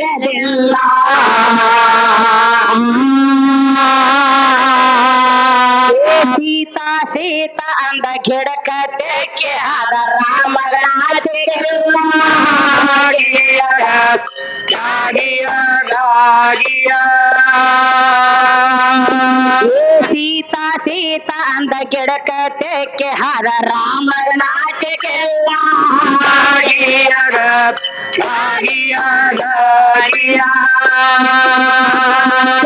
ತಿಳಿದಿಲ್ಲ ಸೀತಾ ಸೀತಾ ಅಂದ ಗಿಡಕ ತೆಕ್ಕೆ ಆದ ರಾಮಗಳ ತಿಳಿಲ್ಲ ಏ ಸೀತಾ ಸೀತಾ ಅಂದ ಗಿಡಕ ತೆಕ್ಕೆ ಹಾದ ರಾಮನ ನಾಚಿಕೆಲ್ಲ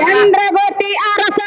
ಚಂದ್ರಗತಿ ಅರಸ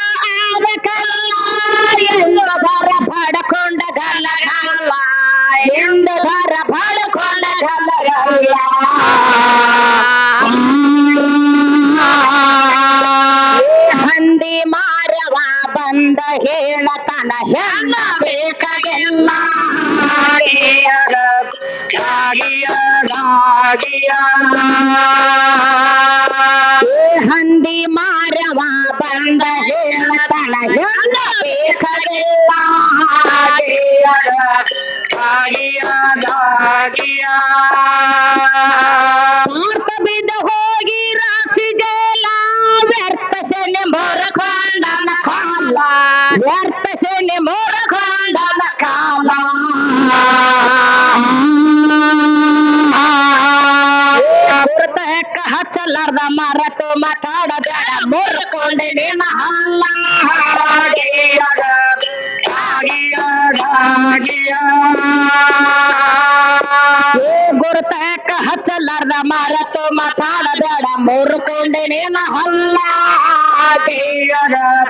ಕಾಲ ವ್ಯರ್ಥ ಶನಿ ಮೊರಕೊಂಡನ ಕಾಲ. ಗುರುತ ಹೆಕ್ಕ ಹಚ್ಚಲಾರ್ದ ಮರತು ಮಾತಾಡದ ಮುರ್ಕೊಂಡೆ ನಿನ್ನ ಹಲ್ಲ. ಏ ಗುರುತ ಹೆಕ್ಕ ಹಚ್ಚಲಾರ್ದ ಮರತು ಮಾತಾಡಬೇಡ ಮುರ್ಕೊಂಡೆ ನಿನ್ನ ಹಲ್ಲ. ಅಂದೆವಾಡಿ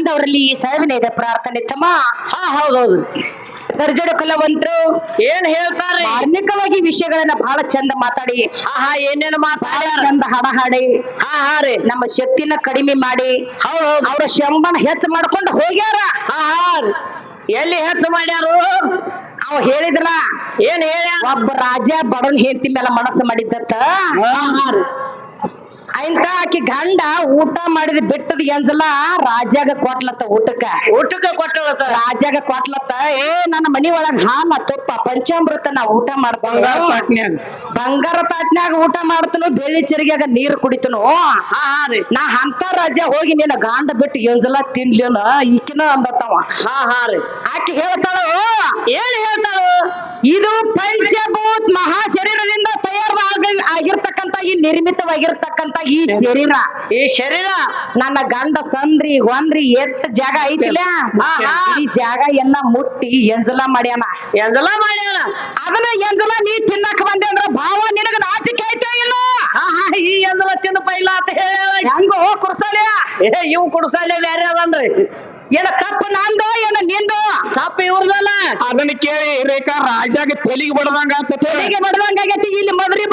ಬಾಂಧವರಲ್ಲಿ ಈ ಸಾವಿನ ಇದೆ ಪ್ರಾರ್ಥನೆ. ತಮ್ಮ ಹಾ ಹೌದೌದು. ಸರ್ಜಡು ಕಲಾವಂತರು ಏನ್ ಹೇಳ್ತಾರೆ? ಧಾರ್ಮಿಕವಾಗಿ ವಿಷಯಗಳನ್ನ ಬಹಳ ಚಂದ ಮಾತಾಡಿ. ಆಹಾ ಏನೇನು ಮಾತಾಡ ಚಂದ ಹಾಡ ಹಾಡಿ. ಹಾ ಹಾ ರೀ. ನಮ್ಮ ಶಕ್ತಿನ ಕಡಿಮೆ ಮಾಡಿ. ಹೌದು ಅವರ ಶಂಬನ ಹೆಚ್ಚು ಮಾಡ್ಕೊಂಡು ಹೋಗ್ಯಾರ. ಹಾ ಹಾ ಎಲ್ಲಿ ಹೆಚ್ಚು ಮಾಡ್ಯಾರು? ಅವ್ ಹೇಳಿದ್ರ ಏನ್ ಹೇಳ ಒಬ್ಬ ರಾಜ ಬಡವನ್ ಹೆಂಡತಿ ಮೇಲೆ ಮನಸ್ಸು ಮಾಡಿದ್ದತ್ತ. ಇಂತ ಆಕಿ ಗಂಡ ಊಟ ಮಾಡಿದ ಬಿಟ್ಟದ ಎಂಜಲ ರಾಜ್ಯಾಗ ಕೊಟ್ಲತ್ತ ಊಟಕ್ಕ. ಊಟಕ್ಕ ಕೊಟ್ಟ ರಾಜ್ಯಾಗ ಕೊಟ್ಲತ್ತ. ಏ ನನ್ನ ಮನಿ ಒಳಗ ಹಾನ ತುಪ್ಪ ಪಂಚಾಮೃತ ನಾ ಊಟ ಮಾಡ್ತೇನೆ. ಬಂಗಾರ ತಾಟ್ನ್ಯಾಗ ಊಟ ಮಾಡ್ತನು ಬೆಳ್ಳಿ ಚರಿಗ್ಯಾಗ ನೀರ್ ಕುಡಿತನು. ಹಾ ಹಾ ರೀ. ನಾ ಅಂತ ರಾಜ್ಯ ಹೋಗಿ ನಿನ್ನ ಗಾಂಡ ಬಿಟ್ಟು ಎಂಜಲ ತಿನ್ಲಿಲ್ಲ ಈಕಿನ ಅಂಬತ್ತವ ಹಾ ಹಾ ರೀ. ಆಕಿ ಹೇಳ್ತಾಳು ಏನ್ ಹೇಳ್ತಾಳು? ಇದು ಪಂಚಭೂತ್ ಮಹಾ ಶರೀರದಿಂದ ತಯಾರ ಆಗಿರ್ತಕ್ಕಂತ ಈ ನಿರ್ಮಿತವಾಗಿರ್ತಕ್ಕಂತ ಈ ಶರೀರ ಈ ಶರೀರ ನನ್ನ ಗಂಡ ಸಂದ್ರಿ ಒಂದ್ರಿ ಎಷ್ಟ್ ಜಾಗ ಐತಿಲ್ಲ? ಆಹಾ. ಈ ಜಾಗ ಎಲ್ಲ ಮುಟ್ಟಿ ಎಂಜಲ ಮಾಡ್ಯಾನ. ಎಂಜಲ ಮಾಡ್ಯಾನ? ಅದನ್ನ ಎಂಜಲ ನೀ ತಿನ್ನಕ್ ಬಂದೆ ಅಂದ್ರ ಭಾವ ನಿನಗ ನಾಚಿಕೆ ಐತೆ ಇಲ್ಲ? ಹಾ ಹಾ ಈ ಎಂಜಲ ತಿನ್ನು ಪೈಲ ಅಂತ ಹೆಂಗ ಹೆಂಗೋ ಕುರ್ಸಲ್ಯ ಏ ಇವ್ ಕುಡ್ಸಲ್ಲೇ ಬ್ಯಾರೆ ಅದನ್ರಿ. ಏನ ತಪ್ಪು ನಂದು ಏನ ನಿಂದು? ತಪ್ಪ ಇವ್ರದಲ್ಲ. ಅದನ್ನ ಕೇಳಿ ರೇಖಾ ರಾಜಾಗ ತೆಲಿಗೆ ಬಡದಂಗ ಆಗ್ತದೆ ತೆಲಿಗೆ ಬಡದಂಗಾಗೈತಿ ಇಲ್ಲಿ ಮದ್ರಿ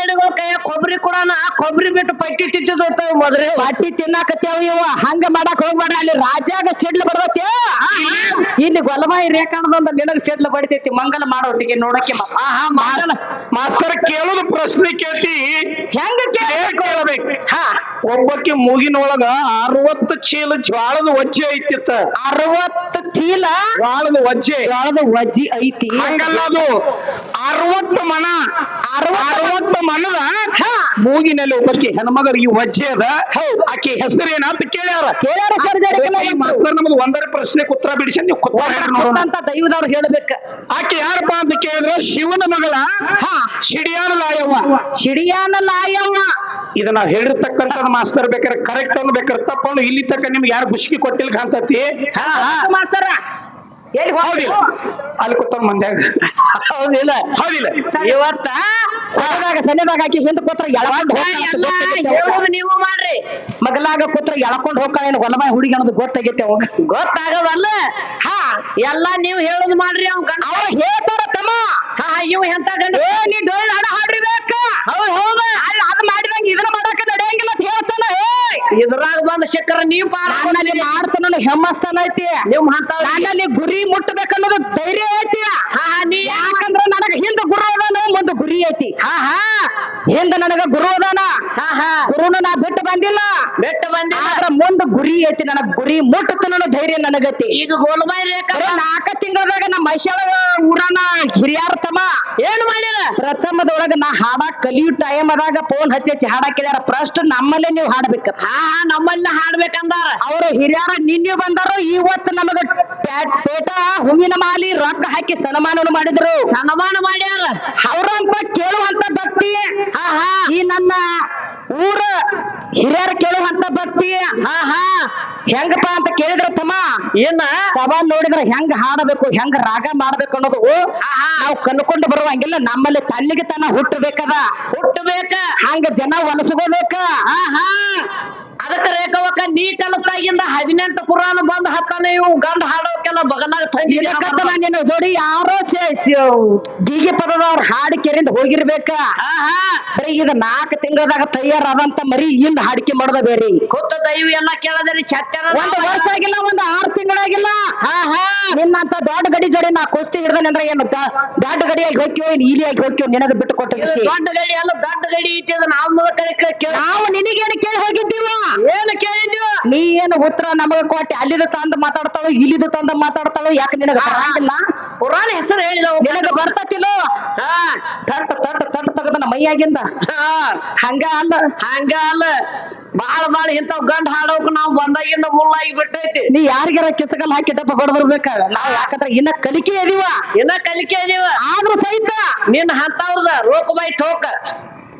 ಏಡಿಗಳು ಕೈಯ ಕೊಬ್ಬರಿ ಕೊಡೋಣ? ಕೊಬ್ಬರಿ ಬಿಟ್ಟು ಪಟ್ಟಿ ತಿಂತಿದ್ದ ಮೊದ್ರೆ ಪಟ್ಟಿ ತಿನ್ನಾಕತ್ತೇವ ಇವ. ಹಂಗ ಮಾಡಕ್ ಹೋಗ್ಬೇಡ ಅಲ್ಲಿ ರಾಜ್ಯಾಗ ಸಿಡ್ಲು ಬಡದೈತಿ ಇಲ್ಲಿ ಗೊಲಬಾಯಿ ರೇಖಾಣದೊಂದು ನಿನಗ ಸಿಡ್ಲು ಬಡಿತೈತಿ. ಮಂಗಲ ಮಾಡೋಟಿಗೆ ನೋಡಕ್ಕೆ ಮಾಸ್ತರ್ ಕೇಳುದು ಪ್ರಶ್ನೆ ಕೇಳ್ತಿ. ಹೆಂಗ ಕೇಳಬೇಕು ಹಾ. ಒಬ್ಬಕ್ಕೆ ಮೂಗಿನೊಳಗ ಅರವತ್ತು ಚೀಲ ಜ್ವಾಳದ ವಜ್ಜೆ ಐತಿತ್ತ. ಅರವತ್ತು ಚೀಲ? ಜ್ವಾಳದ ವಜ್ಜೆ. ಜ್ವಾಳದ ವಜ್ಜಿ ಐತಿ. ಹಂಗಲ್ಲ ಅದು. ಅರವತ್ತು ಮನ ಅರವತ್ತು ಮನದ ಮೂಗಿನಲ್ಲಿ ಒಬ್ಬಕ್ಕೆ ಹೆಣ್ಮಗಳಿಗೆ ವಜ್ಜೆ ಅದ. ಆಕೆ ಹೆಸರೇನ ಅಂತ ಕೇಳ್ಯಾರ ಈ ಮಾಸ್ತರ್ ನಮ್ದು ಒಂದರ ಪ್ರಶ್ನೆ ಉತ್ತರ ಬಿಡಿಸಿ ನೀವು ಅಂತ ದೈವದವ್ರು ಹೇಳ್ಬೇಕ. ಆಕೆ ಯಾರಪ್ಪ ಅಂತ ಕೇಳಿದ್ರೆ? ಶಿವನ ಮಗಳ. ಹಾ. ಶಿಡಿಯಾನ ಲಾಯವ್ವ. ಶಿಡಿಯಾನ ಲಾಯವ್ವ. ಇದು ನಾವು ಹೇಳಿರ್ತಕ್ಕಂಥ ಮಾಸ್ತರ್ ಬೇಕಾದ್ರೆ ಕರೆಕ್ಟ್ ಅನ್ನು ಬೇಕಾದ್ರೆ ತಪ್ಪನ್ನು ಇಲ್ಲಿ ತಕ್ಕ ನಿಮ್ಗೆ ಯಾರು ಖುಷಿ ಕೊಟ್ಟಿಲ್ಲ ಕಾಣ್ತತಿ? ಹಾ. ಮಾಸ್ತರ. ಎಲ್ಲಿ ಹೌದಿಲ್ಲ. ಅಲ್ಲಿ ಕೂತ ಮಂದ್ಯಾಗ ಹೌದಿಲ್ಲ. ಹೌದಿಲ್ಲ. ಇವತ್ತ ಸಣ್ಣದಾಗ ಸಣ್ಣದಾಗ ಆಕಿ ಹಿಂದ್ ಕೂತ್ರ ಎಳಕೊಂಡ್ ಎಲ್ಲ ಹೇಳೋದು ನೀವು ಮಾಡ್ರಿ. ಮಗಲಾಗ ಕೂತ್ರ ಎಳ್ಕೊಂಡು ಹೋಗ್ತಾಳೆ ಹೊಲಮಾಯಿ ಹುಡುಗಿ ಅನ್ನೋದು ಗೊತ್ತಾಗೈತೆ ಅವಾಗ. ಗೊತ್ತಾಗವಲ್ಲ ಹಾ ಎಲ್ಲಾ ನೀವು ಹೇಳೋದು ಮಾಡ್ರಿ ಅವ್ನ್ ಗಂಡ. ಅವ್ರು ಹೇಳ್ತಾರ ತಮ್ಮ. ಹಾ ಇವ್ ಎಂತ ಗಂಡ? ನೀ ಡೊಳ್ಳು ಹಾಡ ಹಾಡ್ರಿಬೇಕ ಹೌದ್ ಹೌದು. ಅಲ್ಲ ಇದ್ರಾಗ ಬಂದ ಶಕ್ಕರ ನೀವು ನನ್ನಲ್ಲಿ ಮಾಡ್ತಾನ ಹೆಮ್ಮಸ್ತಾನ ಐತಿ. ನಿಮ್ ಅಂತ ನನ್ನಲ್ಲಿ ಗುರಿ ಮುಟ್ಟಬೇಕನ್ನೋದು ಧೈರ್ಯ ಐತಿ. ಹಾ ನೀ ಯಾಕಂದ್ರ ನನಗ ಹಿಂದ ಗುರು ಅದಾನ ಮುಂದ ಗುರಿ ಐತಿ. ಹಾ ಹಾ. ಹಿಂದ ನನಗ ಗುರು ಅದಾನ. ಹಾ ಹಾ. ಗುರುನ ನಾ ಬಿಟ್ಟು ಬಂದಿಲ್ಲ. ಬಿಟ್ಟು ಬಂದಿ ಆದ್ರ ಮುಂದ ಗುರಿ ಐತಿ ನನಗ ಗುರಿ ಮುಟ್ಟತನ ಧೈರ್ಯ ನನಗೈತಿ. ಈಗ ಗೋಲ್ಬಾಯಿ ನಾಲ್ಕ ತಿಂಗಳದಾಗ ನಮ್ಮ ಮೈಶಾಳ ಊರನ ಹಿರಿಯಾರ ತಮ್ಮ ಏನು ಮಾಡಿರ ಪ್ರಥಮದೊಳಗ ನಾ ಹಾಡ ಕಲಿಯೋ ಟೈಮ್ ಅದಾಗ ಫೋನ್ ಹಚ್ಚಿ ಹಚ್ಚಿ ಹಾಡಾಕಿದಾರ ಫಸ್ಟ್ ನಮ್ಮಲ್ಲೇ ನೀವು ಹಾಡ್ಬೇಕ. ಹಾ ನಮ್ಮಲ್ಲಿ ಹಾಡ್ಬೇಕಂದಾರ. ಅವ್ರ ಹಿರಿಯರ ನಿನ್ನೆ ಬಂದಾರು ಇವತ್ತು ನಮಗ ಪೇಟ ಹೂವಿನ ಮಾಲಿ ರೊಕ್ಕ ಹಾಕಿ ಸನ್ಮಾನ ಮಾಡಿದ್ರು. ಸನ್ಮಾನ ಮಾಡ್ಯಾರ. ಅವ್ರಂತ ಕೇಳುವಂತ ಭಕ್ತಿ ಹಾ ಹಾ ಈ ನನ್ನ ಊರ ಹಿರಿಯರ ಕೇಳುವಂತ ಭಕ್ತಿ ಹಾ ಹಾ. ಹೆಂಗಪ್ಪ ಅಂತ ಕೇಳಿದ್ರ ತಮ್ಮ? ಏನ? ಸಭಾ ನೋಡಿದ್ರ ಹೆಂಗ್ ಹಾಡಬೇಕು ಹೆಂಗ್ ರಾಗ ಮಾಡ್ಬೇಕು ಅನ್ನೋದು ನಾವು ಕಲ್ಕೊಂಡು ಬರುವಂಗಿಲ್ಲ ನಮ್ಮಲ್ಲಿ ತಲ್ಲಿಗೆ ತನ ಹುಟ್ಟಬೇಕದ. ಹುಟ್ಟಬೇಕ. ಹಂಗ ಜನ ಒಲಸಗೋಬೇಕ ಅದಕ್ಕ ರೇಖವಕ್ಕ ನೀ ಕಲತಾಗಿಂದ ಹದಿನೆಂಟು ಪುರಾಣ ಬಂದ್ ಹತ್ತಾನೆ ಇವು ಗಂಡ ಹಾಡೋಕೆಲ್ಲ ಬಗಲಾಗ ತಂದಿಲ್ಲ ಜೋಡಿ ಯಾರೋ ಗೀಗೆ ಪದದವ್ರ ಹಾಡು ಕೆರಿಂದ ಹೋಗಿರ್ಬೇಕ. ಬರೀ ಇದು ನಾಲ್ಕು ತಿಂಗಳದಾಗ ತಯಾರಾದಂತ ಮರಿ ಇಂದ ಹಾಡಿಕೆ ಮಾಡದ ಬೇರೆ. ಕೊತ್ತ ದೈವ ಎಲ್ಲ ಕೇಳದ್ರಿ ಒಂದು ಒಂದ್ ವರ್ಷ ಆಗಿಲ್ಲ ಒಂದ್ ಆರ್ ತಿಂಗಳಾಗಿಲ್ಲ. ನಿನ್ನಂತ ದೊಡ್ಡ ಗಡಿ ಜೋಡಿ ನಾ ಕುಸ್ತಿ ಹಿಡ್ದನೆ ಅಂದ್ರೆ ಏನು ದೊಡ್ಡ ಗಡಿಯಾಗಿ ಹೋಗ್ಯೋ ಇಲ್ಲಿ ಆಗಿ ಹೋಗ್ಯೋ ನಿನಗ ಬಿಟ್ಟು ಕೊಟ್ಟು ದೊಡ್ಡ ಗಡಿ ಅಲ್ಲ ದೊಡ್ಡ ಗಡಿ ಅದು ನಾವು ನಾವು ನಿನಗೇನು ಕೇಳಿ ಹೋಗಿದ್ದೀವ? ಏನು ಕೇಳಿದ್ದೀವ? ನೀ ಏನು ಉತ್ತರ ನಮಗ ಕೊಟ್ಟೆ? ಅಲ್ಲಿದ ತಂದು ಮಾತಾಡ್ತಾಳು ಇಲ್ಲಿದ ತಂದು ಮಾತಾಡ್ತಾಳು ಯಾಕೆ ನಿನಗ ಬರಂಗಿಲ್ಲ ಪುರಾಣ ಹೆಸರು ಹೇಳಿದವು ನಿನಗ ಬರ್ತತಿಲ್ಲೋ ಹಾ. ತಟ್ಟ ತಟ್ಟ ತಟ್ಟ ತಗದ ಮೈಯಾಗಿಂದ. ಹಾ. ಹಂಗ ಅಲ್ಲ. ಹಂಗ ಅಲ್ಲ. ಬಾಳ ಬಾಳ ಇಂಥವ್ ಗಂಡ ಹಾಡೋಕ್ ನಾವ್ ಬಂದಾಗಿಂದ ಮುಳ್ಳಾಗಿ ಬಿಟ್ಟೈತಿ. ನೀ ಯಾರಿಗಾರ ಕಿಸಗಲ್ ಹಾಕಿ ಡಬ್ಬ ಬರ್ಬೇಕ? ನಾವ್ ಯಾಕಂದ್ರ ಇನ್ನ ಕಲಿಕೆ ಅದೀವ ಇನ್ನ ಕಲಿಕೆ ಅದೀವ ಆದ್ರೂ ಸಹಿತ ನಿನ್ನ ಹಂತವ್ರದ ರೋಕ್ ಬೈ ಟೋಕ್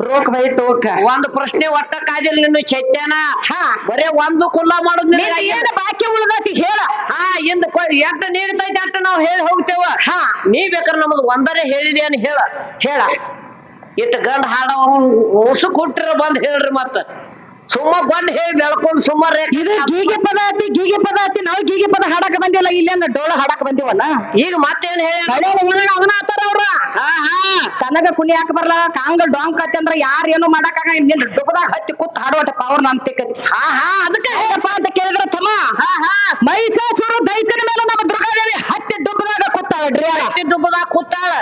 ರೋಕ್ ಬೈ ಟೋಕ ಒಂದ್ ಪ್ರಶ್ನೆ ಒಟ್ಟ ಕಾಜಲ್ ನಿನ್ನ ಚೈತ್ಯಾನ ಹಾ. ಬರೇ ಒಂದು ಕುಲ್ಲ ಮಾಡುದ್. ಏನ್ ಬಾಕಿ ಉಳ್ದೈತಿ ಹೇಳ. ಹಾ ಇಂದ ನೀರು ತೈತೆ ಅಷ್ಟು ನಾವು ಹೇಳಿ ಹೋಗ್ತೇವ. ಹಾ. ನೀ ಬೇಕಾದ್ರೆ ನಮ್ದು ಒಂದರೇ ಅಂತ ಹೇಳ. ಹೇಳ. ಇಟ್ಟು ಗಂಡ ಹಾಡವ ಉಸು ಕೊಟ್ಟಿರ ಬಂದ್ ಹೇಳ್ರಿ ಮತ್ತ. ಸುಮ್ಮ ಬಂದ್ ಹೇಳಿ ಬೆಳ್ಕೊಂಡ್ ಸುಮ್ಮ ರೇಖೆ ಇದು ಗೀಗೆ ಪದ ಐತಿ ಗೀಗೆ ಪದ ಐತಿ ನಾವು ಗೀಗೆ ಪದ ಹಾಡಕ್ ಬಂದಿಲ್ಲ ಇಲ್ಲೇನ ಡೋಳ ಹಾಡಕ್ ಬಂದಿವಲ್ಲ? ಈಗ ಮತ್ತೇನ್ ಹೇಳಿ? ಅವನ ಆತಾರ ಅವ್ರ. ಹಾ ಹಾ. ತನಗ ಕುಣಿಯಾಕ ಬರ್ಲ? ಕಾಂಗ ಡಾಂಗ್ ಕತ್ತಿ ಅಂದ್ರ ಯಾರು ಏನು ಮಾಡಕ್ ನಿನ್ ಡುಬದಾಗ ಹತ್ತಿ ಕೂತ್ ಹಾಡುವಟ ಪವರ್ ನಂತಿಕತಿ ಹಾ ಹಾ ಅದಕ್ಕೆ. ಹೇಳಪ್ಪ ಅಂತ ಕೇಳಿದ್ರ ತಮ್ಮ. ಹಾ ಹಾ. ಮೈಸೂರು ದೈತನ ಮೇಲೆ ನಮ್ಮ ದುರ್ಗಾದೇವಿ ಹತ್ತಿ ಡುಬ್ಬದಾಗ ಕೂತಾಳ ಹತ್ತಿ ಡುಬದಾಗ ಕೂತಾಳ.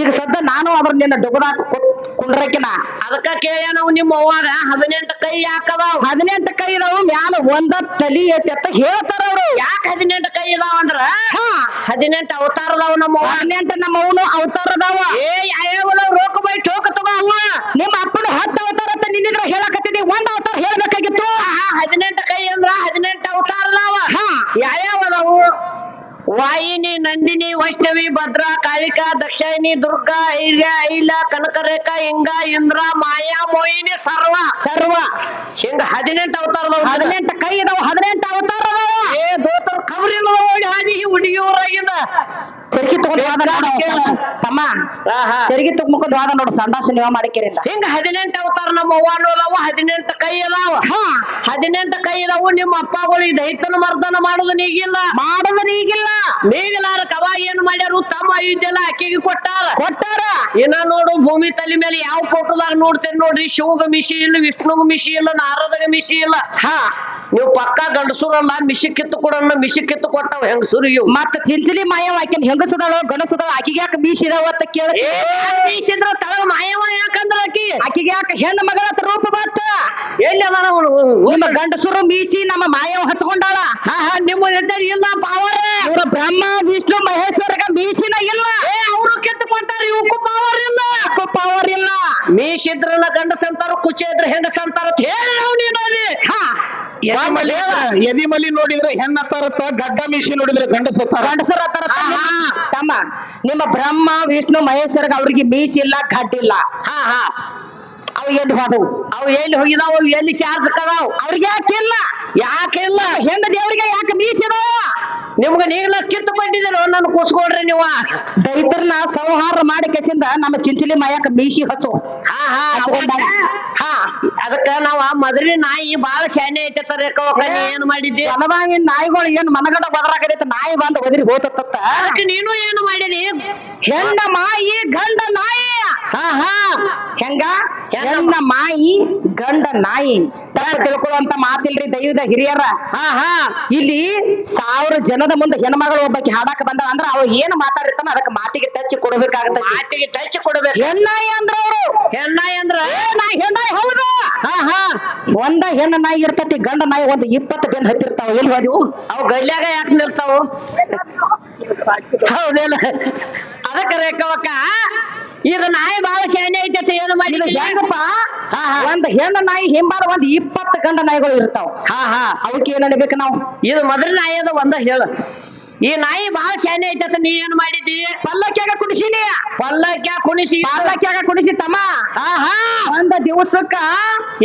ಈಗ ಸದ್ದ ನಾನು ಅದ್ರ ನಿನ್ನ ಡುಬ್ಬದಾಗ ಕುಂಡ್ರಕಿನ ಅದಕ್ಕ ಕೇಳ್ಯಾನವ್ ನಾವು ನಿಮ್ಮ ಅವ್ವಾಗ ಹದಿನೆಂಟು ಕೈ ಯಾಕದಾವ್? ಹದಿನೆಂಟು ಕೈ ಇದಾವು ಮ್ಯಾಲ ಒಂದ ತಲಿ ಐತಿ ಅಂತ ಹೇಳ್ತಾರ ಅವ್ರು. ಯಾಕೆ ಹದಿನೆಂಟು ಕೈ ಇದಾವ ಅಂದ್ರ? ಹಾ. ಹದಿನೆಂಟು ಅವತಾರದಾವ ನಮ್ಮ. ಹದಿನೆಂಟು ನಮ್ಮ ಅವನು ಅವತಾರ ಅದಾವ ಏ ಯಾವ್ಯಾವ ರೋಕ ಬೈ ಟೋಕ ತಗೋ ಅಲ್ಲ ನಿಮ್ಮ ಅಪ್ಪನ ಹತ್ತು ಅವತಾರ ಅಂತ ನಿನ್ನಿದ್ರ ಹೇಳಕತ್ತಿದ್ದಿ ಒಂದ್ ಅವತಾರ ಹೇಳ್ಬೇಕಾಗಿತ್ತು. ಹದಿನೆಂಟು ಕೈ ಅಂದ್ರ ಹದಿನೆಂಟು ಅವತಾರದಾವ. ಹಾ. ಯಾವ್ಯಾವ ಅದಾವು ವಾಯಿನಿ ನಂದಿನಿ ವೈಷ್ಣವಿ ಭದ್ರಾ ಕಾಳಿಕಾ ದಕ್ಷಿಣಿ ದುರ್ಗಾ ಐರ್ಯ ಐಲ ಕನಕರೇಖಾ ಹಿಂಗ ಇಂದ್ರ ಮಾಯಾ ಮೋಹಿನಿ ಸರ್ವ ಸರ್ವ. ಹಿಂಗ ಹದಿನೆಂಟು ಅವತಾರದವ ಹದಿನೆಂಟು ಕೈ ಇದಾವ ಹದಿನೆಂಟು ಅವತಾರ ಅದಾವ ಏ ದೋತರ ಖಬರಿಲ್ಲ ಓಡಿ ಹಾದಿ ಹುಡುಗಿ ಊರಾಗಿಂದ ತೆರಿಗೆ ತಗೊಂಡು ವಾದ ನೋಡು ತಮ್ಮ. ತೆರಿಗೆ ತಗೊಂಡ್ ವಾದ ನೋಡು. ಸಂಡಾಸ ನೀವ ಮಾಡಿಕೆರಿಲ್ಲ. ಹಿಂಗ ಹದಿನೆಂಟು ಅವತಾರ ನಮ್ಮ ಅವ್ವಾನು ಅದಾವ ಹದಿನೆಂಟು ಕೈ ಅದಾವ. ಹಾ. ಹದಿನೆಂಟು ಕೈ ಇದಾವು ನಿಮ್ಮ ಅಪ್ಪಗಳು ದೈತನ ಮರ್ದನ ಮಾಡುದು ನೀಗಿಲ್ಲ ಮಾಡುದು ನೀಗಿಲ್ಲ ನೀಗಲಾರ ಕವ ಏನ್ ಮಾಡ್ಯಾರು? ತಮ್ಮ ಅಯೋಧ್ಯೆಲ್ಲ ಅಕ್ಕಿಗೆ ಕೊಟ್ಟಾರ. ಕೊಟ್ಟಾರ. ಇನ್ನ ನೋಡು ಭೂಮಿ ತಲೆ ಮೇಲೆ ಯಾವ ಫೋಟೋದಾಗ ನೋಡ್ತೇನೆ ನೋಡ್ರಿ? ಶಿವಗ ಮಿಶಿ ಇಲ್ಲ ವಿಷ್ಣುಗ ಮಿಶಿ ಇಲ್ಲ ನಾರದಗ ಮಿಶಿ ಇಲ್ಲ. ಹಾ. ನೀವು ಪಕ್ಕ ಗಂಡಸುರಲ್ಲ ಮಿಶಿ ಕಿತ್ತು ಕೊಡಲ್ಲ ಮಿಶಿ ಕಿತ್ತು ಕೊಟ್ಟವ್ ಹೆಂಗಸುರು ಮತ್ತ ಚಿಂಚಲಿ ಮಾಯವ ಹೆಂಗಸದಳು ಹೆಂಗಸದಾಳು? ಗಣಸದಾಳು ಆಕಿಗೆ ಯಾಕೆ ಮೀಸಿದಾವ ಅಂತ ಕೇಳ ಏ! ಮೀಸಿದ್ರ ತಳ ಮಾಯವ ಯಾಕಂದ್ರ ಆಕಿ? ಆಕಿಗೆ ಯಾಕೆ ಹೆಣ್ಣು ಮಗಳ ರೂಪ ಬತ್ತ ಎಲ್ಲಿ ಅದಾನ ನಿಮ್ಮ ಗಂಡಸರು ಮೀಸಿ ನಮ್ಮ ಮಾಯವ ಹತ್ಕೊಂಡಾಳ. ಹಾ ಹಾ ನಿಮ್ಮ ಇಲ್ಲ ಪಾವರ. ಇವ್ರ ಬ್ರಹ್ಮ ವಿಷ್ಣು ಮಹೇಶ್ವರಗ ಮೀಸಿನ ಇಲ್ಲ. ಏ ಅವರು ಕೆತ್ತುಕೊಂಡಾರ ಇವಕ್ಕೂ ಪಾವರ್ ಇಲ್ಲ. ಪಾವರ್ ಇಲ್ಲ. ಮೀಸಿದ್ರಲ್ಲ ಗಂಡಸಂತಾರ ಗಂಡಸ ಅಂತಾರ ಕುಚ ಇದ್ರ ಹೆಂಗಸಂತಾರ ಹೇಳಿ ನಾವು ನೀನು ಹಾ. ಎದಿ ಮಲಿ ನೋಡಿದ್ರೆ ಹೆಣ್ಣ ತರತ್ತ ಗಡ್ಡ ಮೀಸಿ ನೋಡಿದ್ರೆ ಗಂಡಸ ಗಂಡಸರ ತಮ್ಮ ನಿಮ್ಮ ಬ್ರಹ್ಮ ವಿಷ್ಣು ಮಹೇಶ್ವರ್ಗ ಅವ್ರಿಗೆ ಮೀಸಿಲ್ಲ ಗಡ್ಡಿಲ್ಲ ಹಾ ಹಾ. ಅವು ಎಲ್ಲಿ ಹೋದವು. ಅವು ಎಲ್ಲಿ ಹೋಗಿದಾವು ಎಲ್ಲಿ ಚಾರ್ಜ್ ಕದಾವ್ ಅವ್ರಿಗೆ ಯಾಕಿಲ್ಲ? ಯಾಕಿಲ್ಲ? ಹೆಣ್ಣು ದೇವರಿಗೆ ಯಾಕೆ ಮೀಸಿದ ನಿಮ್ಗ ನೀಗ್ಲ ಕಿತ್ತು ಬಂದಿದ್ದೀರೋ ನನ್ನ ಕೂಸ್ಕೊಡ್ರಿ ನೀವ. ರೈತರನ್ನ ಸಂಹಾರ ಮಾಡಿ ಕೆಸಿಂದ ನಮ್ಮ ಚಿಂಚಲಿ ಮಾಯಕ ಮೀಸಿ ಹಚ್ಚು. ಹಾ ಹಾ. ಹಾ. ಅದಕ್ಕ ನಾವ ಮದ್ರಿ ನಾಯಿ ಬಾಳ ಶಾನೆ ಐತೆ ಏನ್ ಮಾಡಿದ್ದಿ? ಜನವಾಗಿ ನಾಯಿಗಳು ಏನ್ ಮನಗಡ ಬದಲಾಗದೈತೆ ನಾಯಿ ಬಂದು ಒದರಿ ಹೋತತ್ತ. ಅದಕ್ಕೆ ನೀನು ಏನು ಮಾಡಿದಿ? ಹೆಣ್ಣ ಮಾಯಿ ಗಂಡ ನಾಯಿ. ಹಾ ಹಾ. ಹೆಂಗ? ಹೆಣ್ಣ ಮಾಯಿ ಗಂಡ ನಾಯಿ. ತಪ್ಪು ತಿಳ್ಕೊಳ್ಳುವಂತ ಮಾತಿಲ್ರಿ ದೈವದ ಹಿರಿಯರ. ಹಾ ಹಾ. ಇಲ್ಲಿ ಸಾವಿರ ಜನದ ಮುಂದೆ ಹೆಣ್ಮಗಳು ಒಬ್ಬಕ್ಕೆ ಹಾಡಾಕ ಬಂದ ಅಂದ್ರ ಅವ್ರು ಏನ್ ಮಾತಾಡಿರ್ತಾನ ಅದಕ್ಕೆ ಮಾತಿಗೆ ಟಚ್ ಕೊಡ್ಬೇಕಾಗತ್ತೆ ಮಾತಿಗೆ ಟಚ್ ಕೊಡ್ಬೇಕು. ಹೆಣ್ಣಾಯಿ ಅಂದ್ರ ಅವರು. ಹೆಣ್ಣಾಯಿ ಅಂದ್ರ? ಹೆಣ್ಣಾಯಿ ಹೌದು. ಹಾ ಹಾ. ಒಂದ ಹೆಣ್ಣ ನಾಯಿ ಇರ್ತತಿ ಗಂಡ ನಾಯಿ ಒಂದ್ ಇಪ್ಪತ್ತು ಬೆನ್ ಹತ್ತಿರ್ತಾವ. ಎಲ್ಲಿ ಹೋದಿವು? ಅವು ಗಲ್ಯಾಗ ಯಾಕೆ ನಿಲ್ತಾವು? ಹೌದೇನ? ಅದಕ್ಕ ರೇಖವಕ್ಕ ಈಗ ನಾಯಿ ಬಾಳ ಶಾನೆ ಐತೆ ಏನು ಮಾಡಿಲ್ಲ ಹೆಂಗಪ್ಪ. ಒಂದ್ ಹೆಣ್ಣ ನಾಯಿ ಹಿಂಬಾರ ಒಂದ್ ಇಪ್ಪತ್ತು ಗಂಡ ನಾಯಿಗಳು ಇರ್ತಾವ. ಹಾ ಹಾ. ಅವಕ್ಕೆ ಏನ್ ಅನ್ಬೇಕು ನಾವು? ಇದು ಮೊದಲ ನಾಯಿ ಅದ ಒಂದ ಹೇಳ. ಈ ನಾಯಿ ಬಾಳ ಶಾನೆ ಐತೆ ನೀ ಏನ್ ಮಾಡಿದ್ದಿ? ಪಲ್ಲಕ್ಯಾಗ ಕುಡಿಸಿನಿ ಪಲ್ಲಕ್ಯ ಕುಣಿಸಿ ಪಲ್ಲಕ್ಯಾಗ ಕುಣಿಸಿ ತಮ್ಮ? ಹಾ ಹಾ. ಒಂದ ದಿವಸಕ್ಕ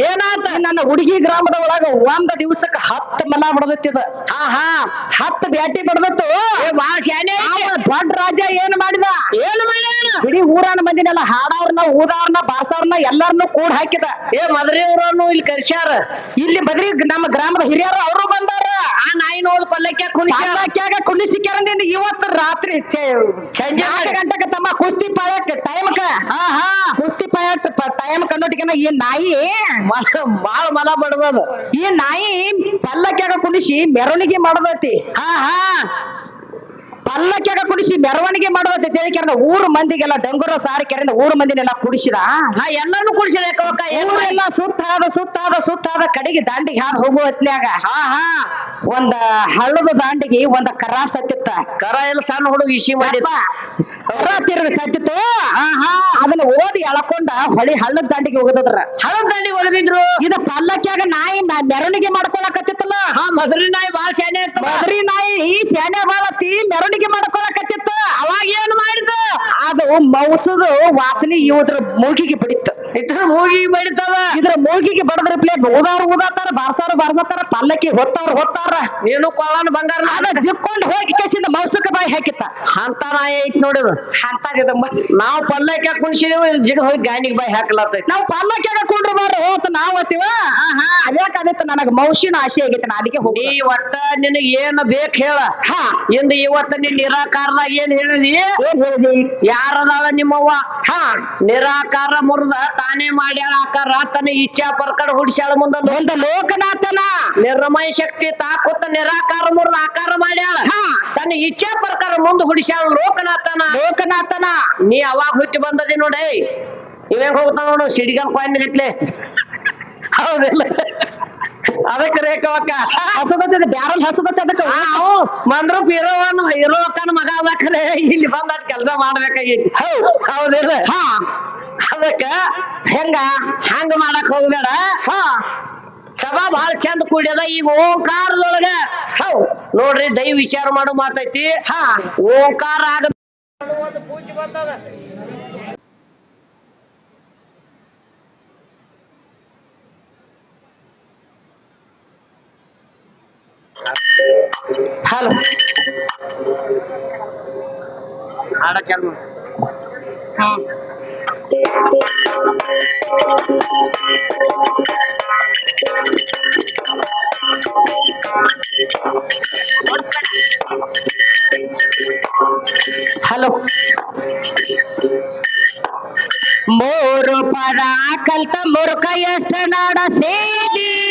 ಏನಾತ? ನನ್ನ ಹುಡುಗಿ ಗ್ರಾಮದ ಒಳಗ ಒಂದ ದಿವಸಕ್ಕ ಹತ್ತು ಮನ ಬಡದತ್ತಿದ ಹಾ ಹಾ. ಹತ್ತು ಬ್ಯಾಟಿ ಬಡದತ್ತು. ಬಹಳ ಬಾಳ ಶಾನೆ ದೊಡ್ಡ ರಾಜ ಏನ್ ಮಾಡಿದ? ಇಡೀ ಊರನ ಮಂದಿನೆಲ್ಲ ಹಾಡವ್ರನ್ನ ಊದವ್ರನ್ನ ಬಾಸವ್ರನ್ನ ಎಲ್ಲಾರನ್ನು ಕೂಡ್ ಹಾಕಿದ. ಏ ಮದ್ರಿಯವ್ರನ್ನು ಇಲ್ಲಿ ಕರ್ಸ್ಯಾರ? ಇಲ್ಲಿ ಬದ್ರಿ ನಮ್ಮ ಗ್ರಾಮದ ಹಿರಿಯರು ಅವರು ಬಂದಾರ ಆ ನಾಯಿ ನೋಡ್ ಪಲ್ಲಕ್ಕೆ ಕುಣಿಸ್ಯಾಗ ಕೆರಂದಿಂದ ಇವತ್ತು ರಾತ್ರಿ ಸಂಜೆ ಆರು ಗಂಟೆಗೆ ತಮ್ಮ ಕುಸ್ತಿ ಪಾಯಕ್ ಟೈಮ್ಕ? ಹಾ ಹಾ. ಕುಸ್ತಿ ಪಾಯಕ್ ಟೈಮ್ ಕಂಡೋಟಿಗೆನ ಈ ನಾಯಿ ಬಾಳ ಮಲ ಬಡದದ. ಈ ನಾಯಿ ಪಲ್ಲಕ್ಯಾಗ ಕುಣಿಸಿ ಮೆರವಣಿಗೆ ಮಾಡದತಿ. ಹಾ ಹಾ. ಪಲ್ಲಕ್ಯಾಗ ಕುಡಿಸಿ ಮೆರವಣಿಗೆ ಮಾಡುವಂತ ತಿಳಿಕೆರನ ಊರು ಮಂದಿಗೆಲ್ಲ ಡಂಗುರ ಸಾರಿ ಕೆರೆಯಿಂದ ಊರು ಮಂದಿನೆಲ್ಲ ಕುಡಿಸಿದ. ಹಾ ಎಲ್ಲಾನು ಕುಡಿಸಿದ ಎಲ್ಲ ಸುತ್ತಾದ ಸುತ್ತಾದ ಸುತ್ತಾದ ಕಡೆಗೆ ದಾಂಡಿಗೆ ಹಾದು ಹೋಗುವ ಹೊತ್ನ್ಯಾಗ. ಹಾ ಹಾ. ಒಂದ ಹಳ್ಳದ ದಾಂಡಿಗೆ ಒಂದ ಕರ ಸತ್ತಿತ್ತ. ಕರ ಎಲ್ಲ ಸಣ್ಣ ಹುಡುಗ ಇಶಿ ಮಾಡಿದ. ಸತ್ತಿತ್ತು. ಹಾ ಹಾ. ಅದನ್ನ ಓದಿ ಎಳಕೊಂಡ ಹೊಳಿ ಹಳ್ಳದ ದಾಂಡಿಗೆ ಹೋಗದ್ರ ಹಳ್ಳದ ದಾಂಡಿಗೆ ಹೊಲಿದ್ರು ಇದು ಪಲ್ಲಕ್ಕಿಯಾಗ ನಾಯಿ ಮೆರವಣಿಗೆ ಮಾಡ್ಕೊಳಕತ್ತಿತ್ತಲ್ಲ ಹಾ ಮದ್ರಿ ನಾಯಿ ಬಾಳ ಶಾನೆ ಐತವ ಮದ್ರಿ ನಾಯಿ ಈ ಸ್ಯಾನೆ ಬಾಳತಿ ಮೆರವಣಿಗೆ ಮಾಡ್ಕೊಳಕತ್ತಿತ್ತು ಅವಾಗ ಏನ್ ಮಾಡಿದ ಅದು ಮೌಸದು ವಾಸನೆ ಇವತ್ರ ಮೂಗಿಗೆ ಬಿಡಿತ್ತು ಇದ್ರ ಹೋಗಿ ಬಡಿತಾವ ಇದ್ರ ಮೂಗಿಗೆ ಬಡದ್ರ ಪ್ಲೇ ಓದಾರು ಓದಾತಾರ ಬಾರ್ಸಾರು ಬಾರ್ಸಾತಾರ ಪಲ್ಲಕ್ಕಿ ಹೊತ್ತಾರ ಹೊತ್ತಾರ. ಏನು ಕೊಳನ್ ಬಂಗಾರ ಅದ ಜಿಕ್ಕೊಂಡು ಹೋಗಿ ಕೆಸಿಂದ ಮೌಸಕ ಬಾಯಿ ಹಾಕಿತ್ತ. ಅಂತ ನಾಯಿ ಐತ್ ನೋಡಿದ ಅಂತದಿದ ನಾವು ಪಲ್ಲಕ್ಕಿ ಕುಣಿಸಿದೇವು ಜಿಡ್ ಹೋಗಿ ಗಾಣಿಗೆ ಬಾಯಿ ಹಾಕಲತ್ತ ನಾವ್ ಪಲ್ಲಕ್ಕಿ ಕೊಂಡ್ರು ಬಾರ ಹೋತ ನಾವ್ ಅತಿವ ಅದ್ಯಾಕಾಗತ್ತ ನನಗ ಮೌಸಿನ ಆಸೆ ಆಗೈತೆ ನಾ ಅದಕ್ಕೆ ಹೋಗಿ ನೀ ಒಟ್ಟ ನಿನಗ ಏನು ಬೇಕ್ ಹೇಳ. ಹಾ. ಇಂದ ಇವತ್ತ ನಿನ್ನ ನಿರಾಕಾರದಾಗ ಏನ್ ಹೇಳಿದಿ? ಏನ್ ಹೇಳಿದಿ? ಯಾರದಾಳ ನಿಮ್ಮವ್ವ. ಹಾ ನಿರಾಕಾರ ಮುರಿದ ತಾನೇ ಮಾಡ್ಯಾಳ ಆಕಾರ. ತನ್ನ ಇಚ್ಛಾ ಪರ್ಕಡ ಹುಡ್ಸ್ಯಾಳ ಮುಂದ ಲೋಕನಾಥನ? ನಿರ್ಮಯ ಶಕ್ತಿ ತಾಕುತ್ತ ನಿರಾಕಾರ ಮುರಿದ ಆಕಾರ ಮಾಡ್ಯಾಳ. ಹಾ ತನ್ನ ಇಚ್ಛಾ ಪ್ರಕಾರ ಮುಂದ ಹುಡ್ಸ್ಯಾಳ ಲೋಕನಾಥನ. ಲೋಕನಾಥನ? ನೀ ಅವಾಗ ಹುಟ್ಟಿ ಬಂದದಿ ನೋಡಿ ಇವೇಗ ಹೋಗ್ತಾನ ನೋಡು ಸಿಡಿಗಲ್ ಕಾಯಿನ್ ಗಟ್ಲೆ ಹೌದಿಲ್ಲ. ಅದಕ್ಕೆ ರೇಖವಕ್ಕ ಹಸದತ್ತದ ಬ್ಯಾರಲ್ ಹಸದತ್ತ ಅದಕ್ಕ. ನಾವು ಮಂದ್ರೂಪ್ ಇರೋವನ್ ಅಕ್ಕನ ಮಗ ಅದಕ್ಕೆ ಇಲ್ಲಿ ಬಂದ ಕೆಲಸ ಮಾಡ್ಬೇಕಾಗಿತ್ತು ಹೌದಿಲ್ಲ ಹಾ. ಅದಕ್ಕ ಹೆಂಗ? ಹಂಗ ಮಾಡಕ್ ಹೋಗ್ಬೇಡ. ಹಾ. ಸಭಾ ಬಹಳ ಚಂದ ಕೂಡ್ಯದ ಈಗ ಓಂಕಾರದೊಳಗ. ಹೌ ನೋಡ್ರಿ ದೈವ ವಿಚಾರ ಮಾಡೋ ಮಾತೈತಿ. ಹಾ. ಓಂಕಾರ ಆಗ ಪೂಜೆ ಬಂದದ ಹಲೋ ಹಾಡ ಚರ್ಮ ಹಲೋ ಮೂರು ಪದ ಕಲ್ತ ಮುರುಕ ಎಷ್ಟ ನಾಡ ಸೇರಿ ತಿರುಗಾಡುತ್ತಿದ್ದೆ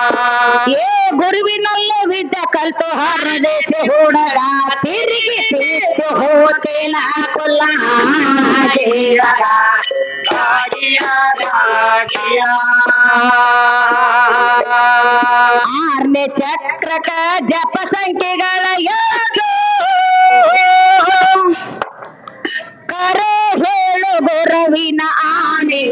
ಹರ ದೇಶ ಹುಡುಗ ತಿರುಗಿ ಹೋತೇನ ಕೊಲ್ಲ ಗಾಡಿಯ ಗಾಗಿಯ ಏ ಗುರುವಿನಲ್ಲೇ ವಿದ್ಯೆ ಕಲ್ತು ಹರದೇಶ ಹುಡುಗ ತಿರುಗಿ ತೀರ್ತು ಹೋತೇನ ಕೊಲ್ಲ ಗಾಗಿಯ ಗಾಗಿಯ ಆರನೇ ಚಕ್ರಕ ಜಪ ಸಂಖ್ಯೆಗಳ ಎಷ್ಟು ಕರೆ ಹೇಳು ಗುರುವಿನ ಆನೆ.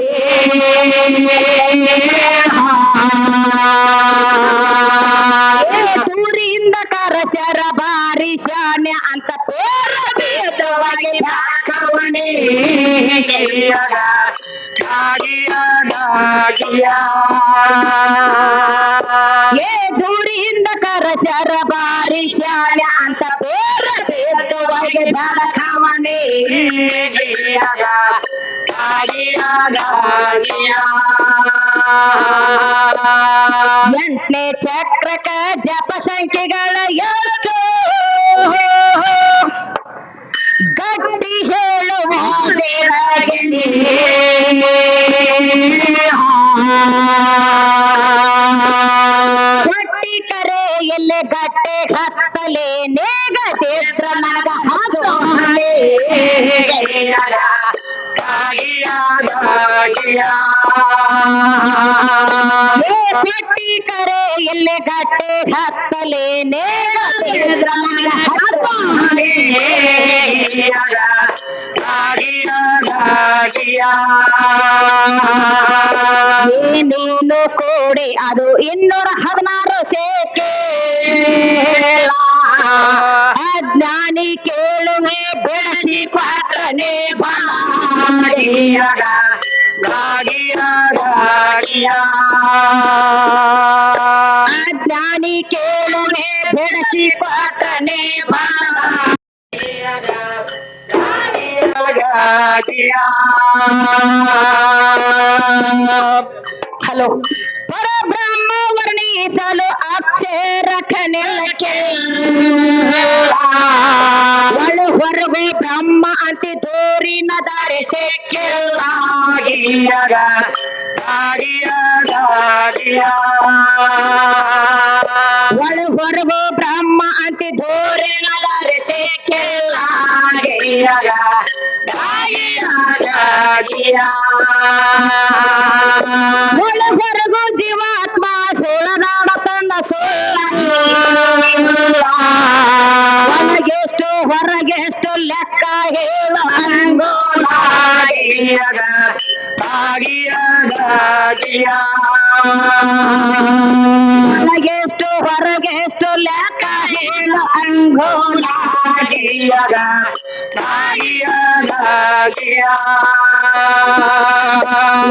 ಊರಿಂದ ಕರಚರ ಬಾರಿ ಶಾನೆ ಅಂತ ಗಾಗಿಯ ಗಾಗಿಯ ಏ ದೂರಿಯಿಂದ ಕರಚರ ಬಾರಿ ಶಾನೆ ಅಂತ ಪೇರವಾಗಿ ಹಾಕವನೇ ಎಂಟನೇ ಚಕ್ರಕ ಜಪ ಸಂಖ್ಯೆಗಳ ಎಷ್ಟು ಗಟ್ಟಿ ಹೇಳುವ ದೇವರಿಗೆ ಗಟ್ಟಿ ಕರೆ ಎಲ್ಲಿ ಗಟ್ಟೆ ಹತ್ತಲೆ ನೇಗ ದೇತ್ರ ನಗ ಹತ್ತಲೆ ಏ ಗಟ್ಟಿ ಕರೆ ಎಲ್ಲಿ ಗಟ್ಟೆ ಹತ್ತಲೆ ನೇರ ಕೋಡಿ ಅದು ಇನ್ನೂರ ಹದಿನಾರು ಸೇಕೆ. अज्ञानी के भिड़की पतने हेलो। पर ब्रह्म वर्णितलो अक्षर रखने लगे। वर्गो ब्रह्म अति दूरी न ದಾರಿ ಸಿಕ್ಕಿಲ್ಲ ಒಳು ಹೊರಗು ಬ್ರಹ್ಮ ಅತಿ ತೋರಿನ ದಾರಿ ಸಿಕ್ಕಿಲ್ಲ ಒಳು ಹೊರಗು ಜೀವಾತ್ಮ ಸುಳನಾಡ ತಂದ ಸುಳ್ಳ ಒಳಗೆಷ್ಟು ಹೊರಗೆಷ್ಟು ಲೆಕ್ಕ ಹೇಳ. ಒಳಗೆಷ್ಟು ಹೊರಗೆಷ್ಟು ಲೆಕ್ಕ ಹೇಳ ಅಂಗೋಲ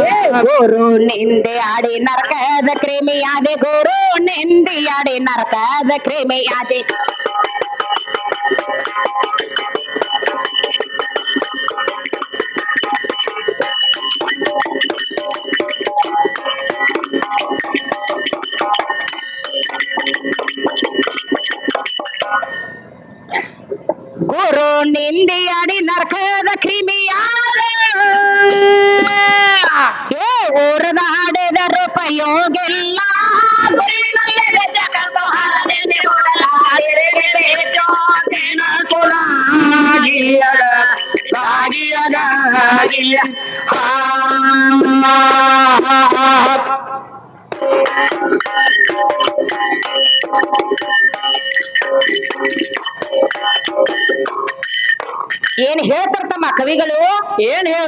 ಏ ಗುರು ನಿಂದೆ ಆಡಿ ನರಕದ ಕ್ರಿಮಿಯಾದೆ ಗುರು ನಿಂದೆ ಆಡಿ ನರಕದ ಕ್ರಿಮಿಯಾದೆ ಗುರು ನಿಂದಿಯಾಡಿ ನರಕದ ಕ್ರಿಮಿಯಾದ ಏ ಊರದ ಆಡಿದ ರೂಪಯೋಗಿಲ್ಲ ಗುರುವಿನಲ್ಲೇ ಏನ್ ಹೇಳ್ತಾರ ತಮ್ಮ ಕವಿಗಳು? ಏನ್ ಹೇಳ್